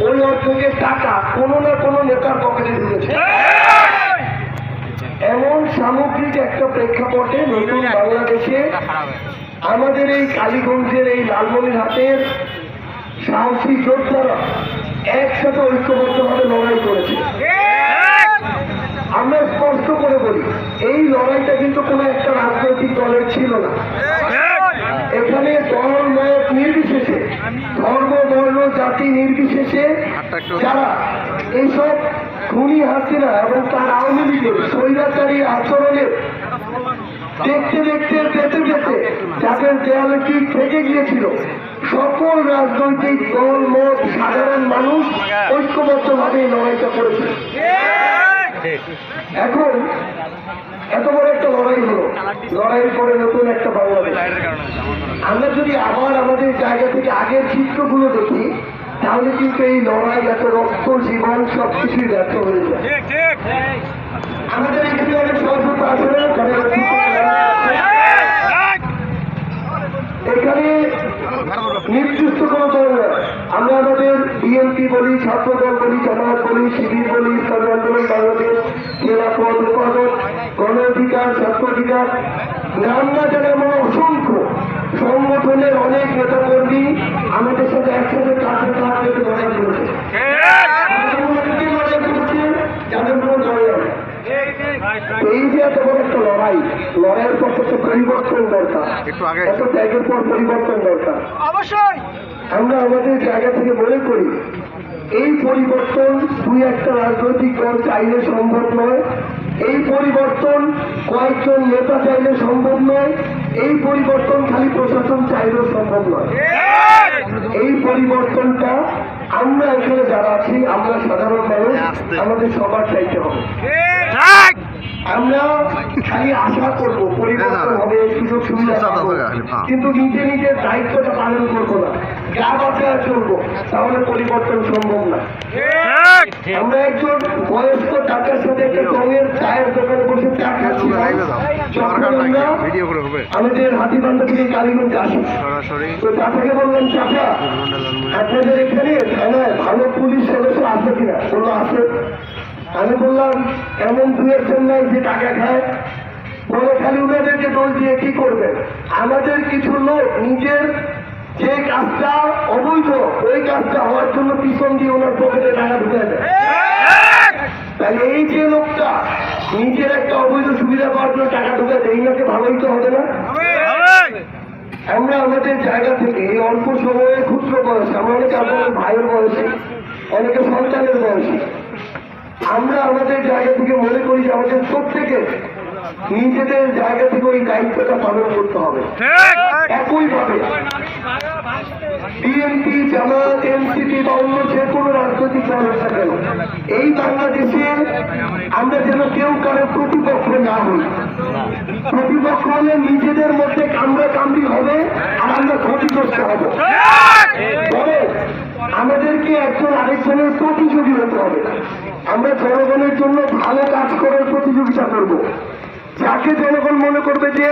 ওই অর্থকে টাকা কোনো না কোনো নেতার পকেটে ঢুকেছে। এমন সামগ্রিক একটা প্রেক্ষাপটে নতুন বাংলাদেশে আমাদের এই কালীগঞ্জের এই লালমনিরহাটের সাহসী যোদ্ধারা একসাথে ঐক্যবদ্ধভাবে লড়াই করেছে। আমরা স্পষ্ট করে বলি এই লড়াইটা কিন্তু কোনো একটা রাজনৈতিক দলের ছিল না এখানে দল মত নির্বিশেষে ধর্ম বর্ণ জাতি নির্বিশেষে যারা এইসব খুনি হাসিনা এবং তার আওয়ামী লীগের স্বৈরাচারী আচরণের দেখতে দেখতে পেতে পেতে যাদের দেয়ালে কি থেকে গিয়েছিল সকল রাজনৈতিক দল মত সাধারণ মানুষ ঐক্যবদ্ধভাবে লড়াইটা করেছে এখন এত বড় একটা লড়াই হলো। লড়াইয়ের পরে নতুন একটা বাংলাদেশ। আমরা যদি আবার আমাদের জায়গা থেকে আগের চিত্রগুলো দেখি তাহলে কিন্তু এই লড়াই এত রক্ত জীবন সব কিছুই ব্যর্থ হয়ে যায়। আমাদের এখানে অনেক সহযোগিতা আছে না? যারা এখানে নির্দিষ্ট কোনো দল না আমরা আমাদের বিএনপি বলি ছাত্র দল বলি জামায়াত বলি শিবির বলি ইসলামী আন্দোলন বাংলাদেশ খেলাফত উৎপাদন গণ অধিকার ছাত্র অধিকার নাম না জানা এমন অসংখ্য সংগঠনের অনেক নেতা কর্মী আমাদের সাথে একসাথে কাছে কাছে লড়াই করেছে লড়াই করেছে, যাদের কোনো দল এই যে এত বড় একটা লড়াই লড়াইয়ের পর তো একটা পরিবর্তন দরকার। এত ত্যাগের পর পরিবর্তন দরকার। অবশ্যই। আমরা আমাদের জায়গা থেকে মনে করি এই পরিবর্তন দুই একটা রাজনৈতিক দল চাইলে সম্ভব নয় এই পরিবর্তন কয়েকজন নেতা চাইলে সম্ভব নয়, এই পরিবর্তন খালি প্রশাসন চাইলেও সম্ভব নয়। এই পরিবর্তনটা আমরা এখানে যারা আছি, আমরা সাধারণ মানুষ, আমাদের সবার চাইতে হবে। আমরা খালি আশা করব, পরিবর্তন হবে, সুযোগ সুবিধা কিন্তু নিজে নিজের দায়িত্বটা পালন করব না। যা চলবো তাহলে পরিবর্তন সম্ভব না। আমরা একজন বয়স্ক টাকার সাথে একটা টঙের চায়ের দোকানে বসে চা খাচ্ছি। আমাদের হাতিবান্ধা থেকে কালীগঞ্জ আসি তো চাচাকে বললাম চাচা আপনাদের এখানে থানায় ভালো পুলিশ সদস্য আছে কিনা? বলল আছে। আমি বললাম এমন দু একজন নাই যে টাকা খায়। বলে খালি ওনাদেরকে দোষ দিয়ে কি করবে আমাদের কিছু লোক নিজের যে কাজটা অবৈধ, ওই কাজটা হওয়ার জন্য পিছন দিয়ে ওনার পকেটে টাকা ঢুকে তাহলে এই যে লোকটা নিজের একটা অবৈধ সুবিধা পাওয়ার জন্য টাকা ঢুকে এই লোকে ভালোই তো হবে না? আমরা আমাদের জায়গা থেকে এই অল্প সময়ে ক্ষুদ্র বয়সে, আমরা অনেকে আপনাদের ভাইয়ের বয়সে, অনেকে সন্তানের বয়সে, আমরা আমাদের জায়গা থেকে মনে করি যে আমাদের প্রত্যেকে নিজেদের জায়গা থেকে ওই দায়িত্বটা পালন করতে হবে। একইভাবে বিএনপি জামাত এনসিপি বা অন্য যে কোনো রাজনৈতিক দল হোক কেন এই বাংলাদেশে আমরা যেন কেউ কারও প্রতিপক্ষ না হই। প্রতিপক্ষ হলে নিজেদের মধ্যে কামড়া কামড়ি হবে আর আমরা ক্ষতিগ্রস্ত হব। তবে আমাদেরকে একজন আরেকজনের প্রতিযোগী হতে হবে। আমরা জনগণের জন্য ভালো কাজ করার প্রতিযোগিতা করব। যাকে জনগণ মনে করবে যে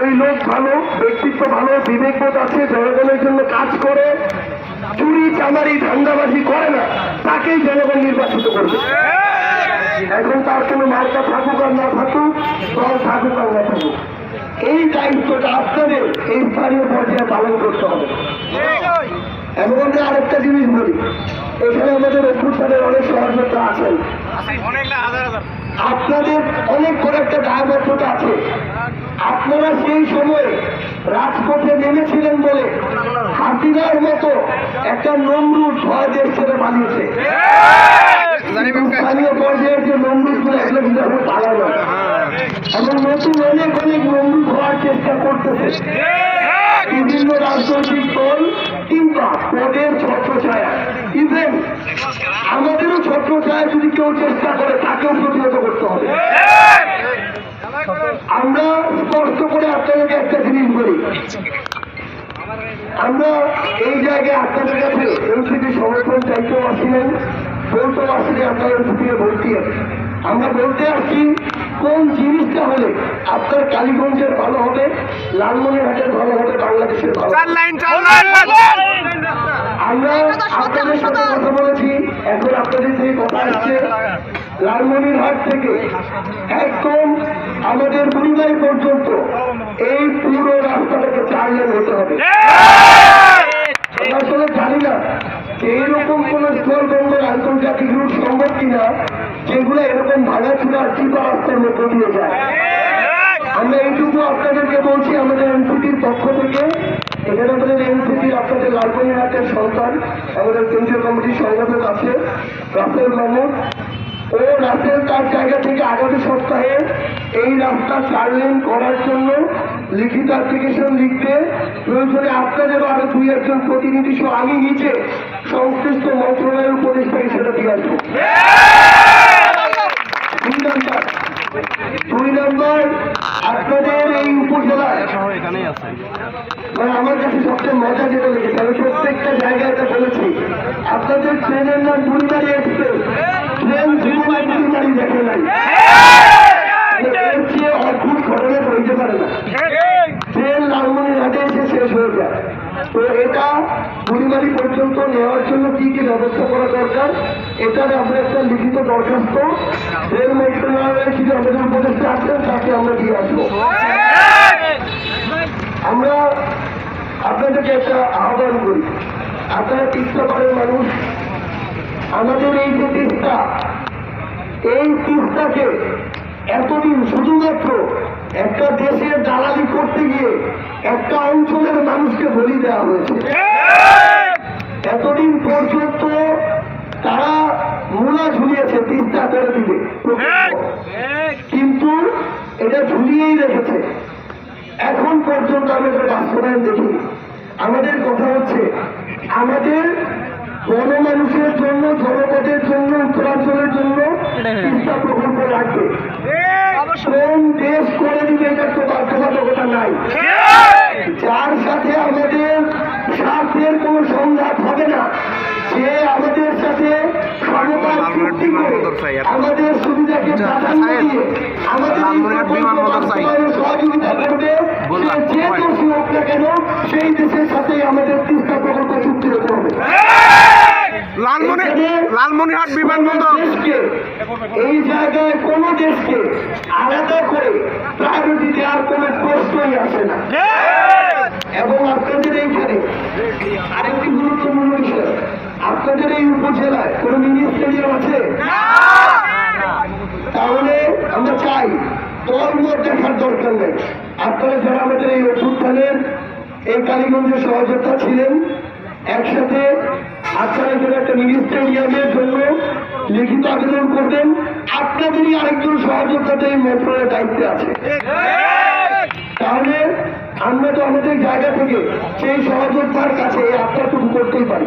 ওই লোক ভালো, ব্যক্তিত্ব ভালো, বিবেকবোধ আছে, জনগণের জন্য কাজ করে, চুরি, চামারি, ধান্দাবাজি করে না, তাকেই জনগণ নির্বাচিত করবে। এখন তার কোনো মার্কা থাকুক আর না থাকুক, দল থাকুক আর না থাকুক। এই দায়িত্বটা আপনাদের এই স্থানীয় পর্যায়ে পালন করতে হবে। আমরা আরেকটা জিনিস বলি, এখানে আমাদের অভ্যুত্থানের অনেক সহযোগিতা আছেন। আপনাদের অনেক বড় একটা দায়বদ্ধতা আছে। আপনারা সেই সময়ে রাজপথে নেমেছিলেন বলে হাতিদার মতো একটা নমরুদ ভয় দেশ ছেড়ে পালিয়েছে। স্থানীয় পর্যায়ের যে নমরুদগুলো এগুলো কিন্তু এখন পালানো এবং নতুন অনেক অনেক নমরুদ হওয়ার চেষ্টা করতেছে। বিভিন্ন রাজনৈতিক দল কিংবা পদের ছত্রছায়া। ইভেন আমাদেরও যদি কেউ চেষ্টা করে, তাকেও প্রতিহত করতে হবে। আমরা স্পষ্ট করে আপনাদেরকে একটা জিনিস বলি। আমরা এই জায়গায় আপনাদের কাছে এনসিপি সমর্থন চাইতেও আসছিলেন বলতেও আসলে আপনারা এনসিপিকে ভর্তি আছে আমরা বলতে আসছি, কোন জিনিসটা হলে আপনার কালীগঞ্জের ভালো হবে, লালমনিরহাটের ভালো হবে, বাংলাদেশের ভালো। আমরা আপনাদের সাথে কথা বলেছি। এখন আপনাদের থেকে কথা আসছে লালমনিরহাট থেকে একদম আমাদের বুড়িমারি পর্যন্ত এই পুরো রাস্তাটাকে চার লেন হতে হবে আসলে জানি না যে এইরকম কোন স্থলবন্দর আন্তর্জাতিক রুট সম্ভব কিনা যেগুলো এরকম ভাঙাচুরা চিপা রাস্তার মধ্যে দিয়ে যায়। আমরা এইটুকু আপনাদেরকে বলছি আমাদের এনসিপির পক্ষ থেকে। এখানে আমাদের আপনাদের লালমনিরহাটের সন্তান আমাদের কেন্দ্রীয় কমিটির সংগঠক আছে, রাসেল মাহমুদ ও রাসেল তার জায়গা থেকে আগামী সপ্তাহে এই রাস্তা চার লেন করার জন্য লিখিত অ্যাপ্লিকেশন লিখতে প্রয়োজনে আপনাদেরও আরও দুই একজন প্রতিনিধি সহ আমি নিচে সংশ্লিষ্ট মন্ত্রণালয়ের উপদেষ্টাকে সেটা দিয়ে আসব দুই নম্বর আপনাদের এই উপজেলায়। মানে আমার কাছে সবচেয়ে মজা যেটা লেগেছে আমি প্রত্যেকটা জায়গায় এটা বলেছি। আপনাদের ট্রেনের নাম বুড়িমারি এক্সপ্রেস ট্রেন বুড়িমারি বুড়িমারি দেখে নাই। এর চেয়ে অদ্ভুত ঘটনা হইতে পারে না। ট্রেন লালমনিরহাটে এসে শেষ হয়ে যায়। তো এটা বুড়িমারি পর্যন্ত নেওয়ার জন্য কি কি ব্যবস্থা করা দরকার, এটার আমরা একটা লিখিত দরখাস্ত। রেল মন্ত্রণালয়ের কিছু আমাদের উপদেষ্টা আছেন, তাকে আমরা দিয়ে আসব। আমরা আপনাদেরকে একটা আহ্বান করি। আপনারা তিস্তা পাড়ের মানুষ, আমাদের এই যে তিস্তা, এই তিস্তাকে এতদিন শুধুমাত্র একটা দেশের দালালি করতে গিয়ে একটা অঞ্চলের মানুষকে বলি দেওয়া হয়েছে। এতদিন পর্যন্ত তারা মূলা ঝুলিয়েছে তিস্তা করে দিবে কিন্তু এটা ঝুলিয়েই রেখেছে। এখন পর্যন্ত আমি এটা বাস্তবায়ন দেখিনি। আমাদের কথা হচ্ছে, আমাদের গণমানুষের জন্য, জনপদের জন্য, উত্তরাঞ্চলের জন্য তিস্তা প্রকল্প লাগবে। কোন দেশ করে দিবে এটা তো বাধ্যবাধকতা নাই। না কেন সেই দেশের সাথে আমাদের তিস্তা প্রকল্প চুক্তি হতে হবে। লালমনি লালমনিরহাট বিমানবন্দর। এই জায়গায় কোন দেশকে আলাদা করে প্রায়োরিটি দেওয়ার কোন প্রশ্নই আসে না। এবং আপনাদের এইখানে আরেকটি গুরুত্বপূর্ণ বিষয় আপনাদের এই উপজেলায় কোন মিনি স্টেডিয়াম আছে তাহলে আমরা চাই তলমত দেখার দরকার নেই। আপনারা যারা আমাদের এই অভ্যুত্থানের এই কালীগঞ্জের সহযোদ্ধা ছিলেন, একসাথে আপনারা যারা একটা মিনি স্টেডিয়ামের জন্য লিখিত আবেদন করবেন। আপনাদেরই আরেকজন সহযোদ্ধাতে এই মেট্রোর দায়িত্বে আছে। তাহলে আমরা তো আমাদের জায়গা থেকে সেই সহযোদ্ধার কাছে এই আত্মাটুকু করতেই পারি।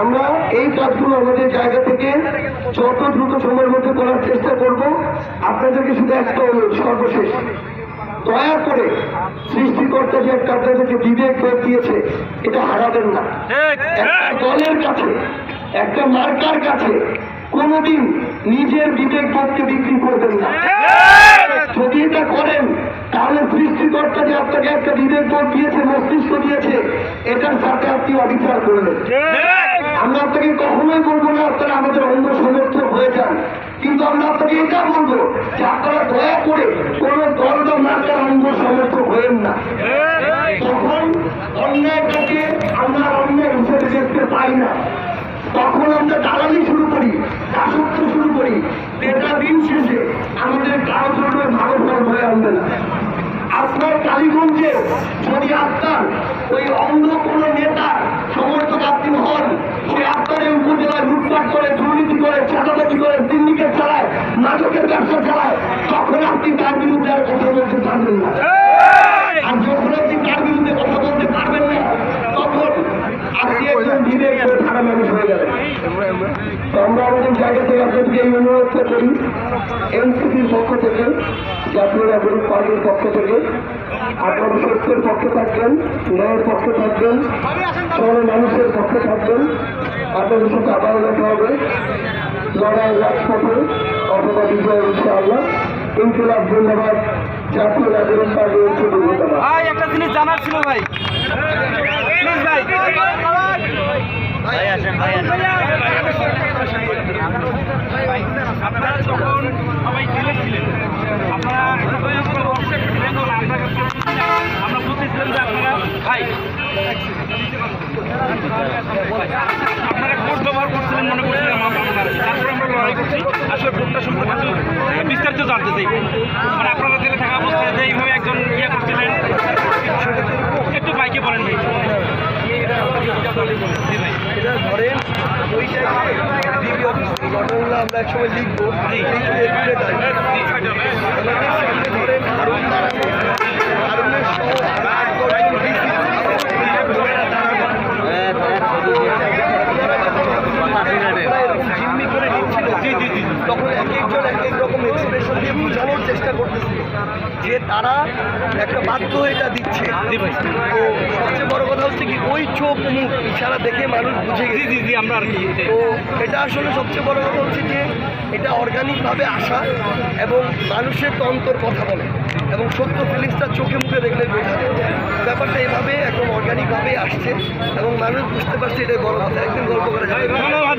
আমরা এই কাজগুলো আমাদের জায়গা থেকে যত দ্রুত সময়ের মধ্যে করার চেষ্টা করব। আপনাদেরকে শুধু একটা অনুরোধ, সর্বশেষ। দয়া করে সৃষ্টিকর্তা যে একটা আপনাদেরকে বিবেক বোধ দিয়েছে এটা হারাবেন না। দলের কাছে একটা মার্কার কাছে কোনোদিন নিজের বিবেক বোধকে বিক্রি করবেন না। যদি এটা করেন তাহলে সৃষ্টিকর্তা যে আপনাকে একটা বিবেক বোধ দিয়েছে মস্তিষ্ক দিয়েছে এটার সাথে আপনি অবিচার করলেন আমরা আপনাকে কখনোই বলব না, আপনারা আমাদের অঙ্গ সমর্থক হয়ে যান। কিন্তু আমরা আপনাকে এটা বলব যে আপনারা দয়া করে কোন দল বা মার্কার অঙ্গ সমর্থক হয়েন না। তখন অন্যায়টাকে আমরা অন্যায় হিসেবে দেখতে পাই না, তখন আমরা দালালি শুরু করি, দাসত্ব শুরু করি। এটা দিন শেষে আমাদের কারও জন্য ভালো ফল হয়ে আনবে না। আপনার কালীগঞ্জে যদি আপনার ওই অন্ধ কোন নেতা সমর্থক আপনি হন। সে আপনার এই উপজেলায় লুটপাট করে দুর্নীতি করে চাঁদাবাজি করে সিন্ডিকেট চালায় নাটকের ব্যবসা চালায়। তখন আপনি তার বিরুদ্ধে আর কথা বলতে পারবেন না। আর যখন আপনি তার বিরুদ্ধে কথা বলতে পারবেন না তখন আপনি একজন বিবেক করে থাকা মানুষ হয়ে তো আমরা আমাদের জায়গা থেকে আপনাদেরকে এই অনুরোধটা করি এনসিপির পক্ষ থেকে জাতীয় নাগরিক পার্টির পক্ষ থেকে আপনারা সত্যের পক্ষে থাকবেন ন্যায়ের পক্ষে থাকবেন সবাই মানুষের পক্ষে থাকবেন। আপনাদের সাথে আবার দেখা হবে। লড়াই রাজপথে অথবা বিজয় ইনশাআল্লাহ। ইনকিলাব ধন্যবাদ জাতীয় নাগরিক পার্টি ধন্যবাদ ভাই একটা জিনিস জানার ছিল ভাই। প্লিজ ভাই। আপনারা যখন সবাই জেলে ছিলেন। আপনারা অফিসে ছিলেন আমরা আমরা বুঝতেছিলাম যে আপনারা ভাই আপনারা কোর্ট ব্যবহার করছিলেন মনে করছিলাম আমরা তারপরে আমরা লড়াই করছি। আসলে কোর্টটা সম্পর্কে বিস্তারিত জানতে চাই। মানে আপনারা জেলে থাকা অবস্থায় যে এইভাবে একজন ইয়ে করছিলেন, একটু বাইকে বলেন ভাই। ধরেন আমরা একসময় লিখব লিখে দাঁড়িয়ে আমাদের সামনে ধরেন হারুন দাঁড়ানো হারুনের সহ আট দশজন DC আপনারা এরকম জিম্মি করে নিচ্ছিল তখন এক একজন এক এক রকম এক্সপ্রেশন দিয়ে করতেছিল যে তারা একটা বাধ্য এটা দিচ্ছে তো সবচেয়ে বড় কথা হচ্ছে কি ওই চোখ মুখ ইশারা দেখে মানুষ বুঝে গেছে আমরা আর কি তো এটা আসলে সবচেয়ে বড় কথা হচ্ছে যে এটা অর্গানিকভাবে আসা এবং মানুষের তন্তর কথা বলে এবং সত্য ফিলিংসটা চোখে মুখে দেখলে বোঝা যায় ব্যাপারটা এভাবে একদম অর্গানিকভাবে আসছে এবং মানুষ বুঝতে পারছে এটা বড় কথা একদিন গল্প করে যাবে ধন্যবাদ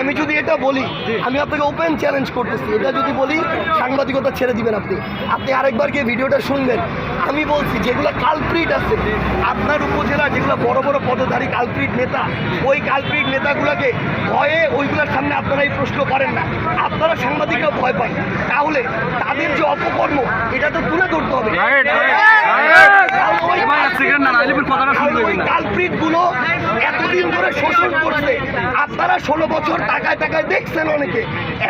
আমি যদি এটা বলি আমি আপনাকে ওপেন চ্যালেঞ্জ করতেছি। এটা যদি বলি সাংবাদিকতা ছেড়ে দিবেন আপনি। আপনি আরেকবার গিয়ে ভিডিওটা শুনবেন। আমি বলছি যেগুলো কালপ্রিট আছে আপনার উপজেলা যেগুলো বড় বড় পদধারী কালপ্রিট নেতা ওই কালপ্রিট নেতাগুলোকে ভয়ে ওইগুলোর সামনে আপনারা এই প্রশ্ন করেন না। আপনারা সাংবাদিকরা ভয় পান। তাহলে তাদের যে অপকর্ম এটা তো তুলে ধরতে হবে। কালপ্রিট আপনারা শোষণ করছে, আপনারা ষোলো বছর টাকায় টাকায় দেখছেন অনেকে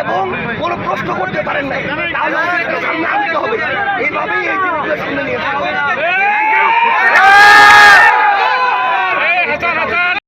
এবং কোনো প্রশ্ন করতে পারেন নাই। তাহলে সামনে আনতে হবে। এইভাবেই এই জিনিসগুলো সামনে নিয়ে